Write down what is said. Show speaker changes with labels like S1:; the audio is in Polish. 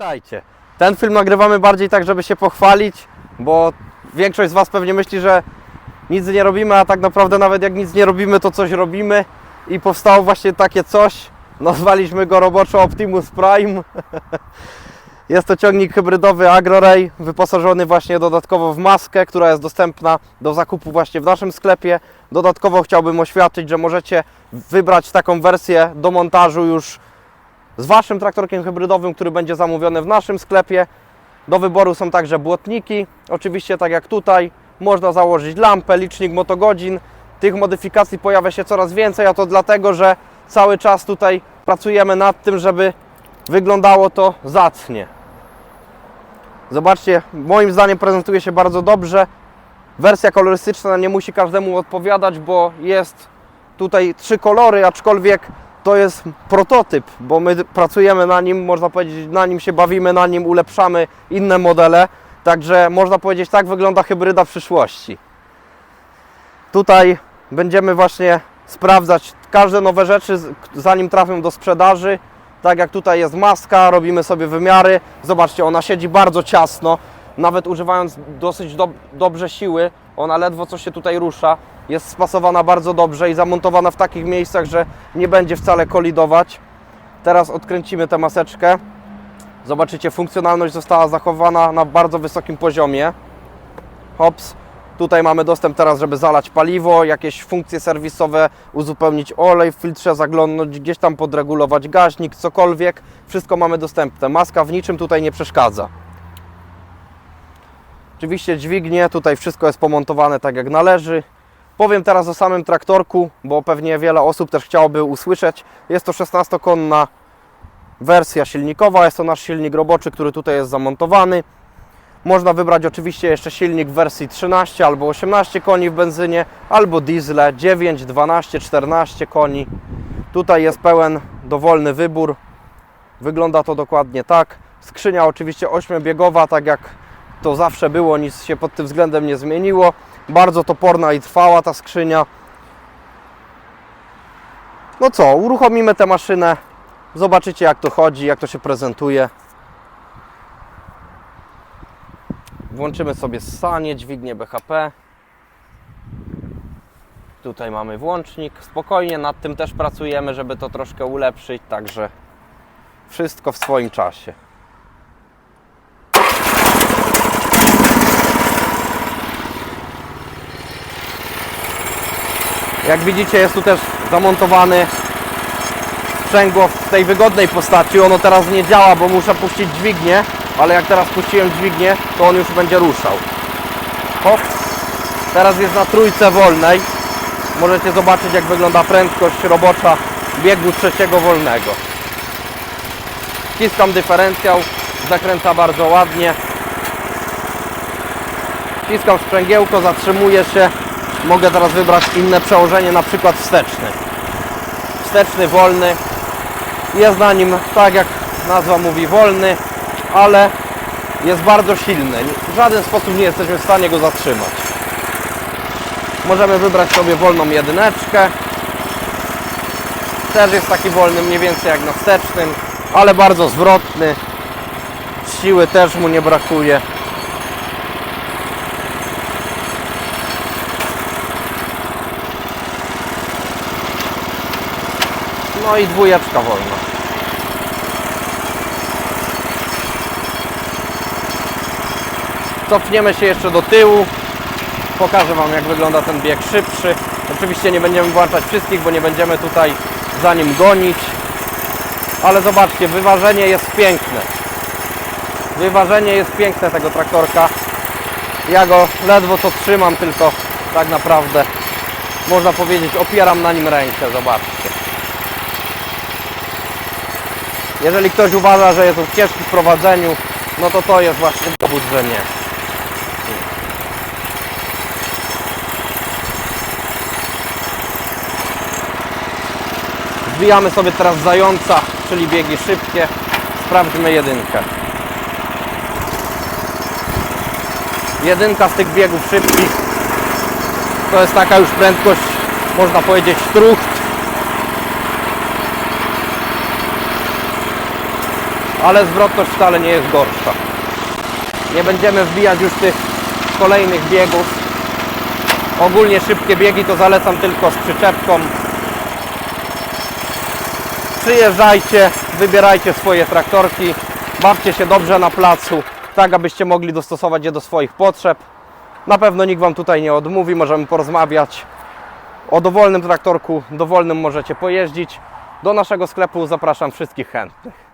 S1: Witajcie. Ten film nagrywamy bardziej tak, żeby się pochwalić, bo większość z Was pewnie myśli, że nic nie robimy, a tak naprawdę nawet jak nic nie robimy, to coś robimy i powstało właśnie takie coś. Nazwaliśmy go roboczo Optimus Prime. Jest to ciągnik hybrydowy AgroRay, wyposażony właśnie dodatkowo w maskę, która jest dostępna do zakupu właśnie w naszym sklepie. Dodatkowo chciałbym oświadczyć, że możecie wybrać taką wersję do montażu już z Waszym traktorkiem hybrydowym, który będzie zamówiony w naszym sklepie. Do wyboru są także błotniki, oczywiście tak jak tutaj. Można założyć lampę, licznik motogodzin. Tych modyfikacji pojawia się coraz więcej, a to dlatego, że cały czas tutaj pracujemy nad tym, żeby wyglądało to zacnie. Zobaczcie, moim zdaniem prezentuje się bardzo dobrze. Wersja kolorystyczna nie musi każdemu odpowiadać, bo jest tutaj trzy kolory, aczkolwiek to jest prototyp, bo my pracujemy na nim, można powiedzieć, na nim się bawimy, na nim ulepszamy inne modele. Także można powiedzieć, tak wygląda hybryda przyszłości. Tutaj będziemy właśnie sprawdzać każde nowe rzeczy, zanim trafią do sprzedaży. Tak jak tutaj jest maska, robimy sobie wymiary. Zobaczcie, ona siedzi bardzo ciasno, nawet używając dosyć dob- dobrze siły, ona ledwo co się tutaj rusza. Jest spasowana bardzo dobrze i zamontowana w takich miejscach, że nie będzie wcale kolidować. Teraz odkręcimy tę maseczkę. Zobaczycie, funkcjonalność została zachowana na bardzo wysokim poziomie. Hops. Tutaj mamy dostęp teraz, żeby zalać paliwo, jakieś funkcje serwisowe, uzupełnić olej w filtrze, zaglądnąć, gdzieś tam podregulować gaźnik, cokolwiek. Wszystko mamy dostępne. Maska w niczym tutaj nie przeszkadza. Oczywiście dźwignie, tutaj wszystko jest pomontowane tak jak należy. Powiem teraz o samym traktorku, bo pewnie wiele osób też chciałoby usłyszeć. Jest to 16-konna wersja silnikowa, jest to nasz silnik roboczy, który tutaj jest zamontowany. Można wybrać oczywiście jeszcze silnik w wersji 13 albo 18 koni w benzynie, albo diesle 9, 12, 14 koni. Tutaj jest pełen dowolny wybór. Wygląda to dokładnie tak. Skrzynia oczywiście 8-biegowa, tak jak to zawsze było, nic się pod tym względem nie zmieniło. Bardzo toporna i trwała ta skrzynia. No co, uruchomimy tę maszynę. Zobaczycie jak to chodzi, jak to się prezentuje. Włączymy sobie sanie, dźwignię BHP. Tutaj mamy włącznik. Spokojnie nad tym też pracujemy, żeby to troszkę ulepszyć, także wszystko w swoim czasie. Jak widzicie jest tu też zamontowany sprzęgło w tej wygodnej postaci. Ono teraz nie działa, bo muszę puścić dźwignię, ale jak teraz puściłem dźwignię, to on już będzie ruszał. Hop. Teraz jest na trójce wolnej. Możecie zobaczyć jak wygląda prędkość robocza biegu trzeciego wolnego. Wciskam dyferencjał, zakręca bardzo ładnie. Wciskam sprzęgiełko, zatrzymuję się. Mogę teraz wybrać inne przełożenie, na przykład wsteczny. Wsteczny, wolny. Jest na nim, tak jak nazwa mówi, wolny, ale jest bardzo silny. W żaden sposób nie jesteśmy w stanie go zatrzymać. Możemy wybrać sobie wolną jedyneczkę. Też jest taki wolny mniej więcej jak na wstecznym, ale bardzo zwrotny. Siły też mu nie brakuje. No i dwójeczka wolna. Cofniemy się jeszcze do tyłu. Pokażę Wam jak wygląda ten bieg szybszy. Oczywiście nie będziemy włączać wszystkich, bo nie będziemy tutaj za nim gonić. Ale zobaczcie, wyważenie jest piękne. Wyważenie jest piękne tego traktorka. Ja go ledwo co trzymam, tylko tak naprawdę można powiedzieć opieram na nim rękę. Zobaczcie. Jeżeli ktoś uważa, że jest on ciężki w prowadzeniu, no to to jest właśnie dowód, że nie. Wbijamy sobie teraz zająca, czyli biegi szybkie. Sprawdźmy jedynkę. Jedynka z tych biegów szybkich to jest taka już prędkość, można powiedzieć, trucht. Ale zwrotność wcale nie jest gorsza. Nie będziemy wbijać już tych kolejnych biegów. Ogólnie szybkie biegi to zalecam tylko z przyczepką. Przyjeżdżajcie, wybierajcie swoje traktorki, bawcie się dobrze na placu, tak abyście mogli dostosować je do swoich potrzeb. Na pewno nikt Wam tutaj nie odmówi, możemy porozmawiać. O dowolnym traktorku, dowolnym możecie pojeździć. Do naszego sklepu zapraszam wszystkich chętnych.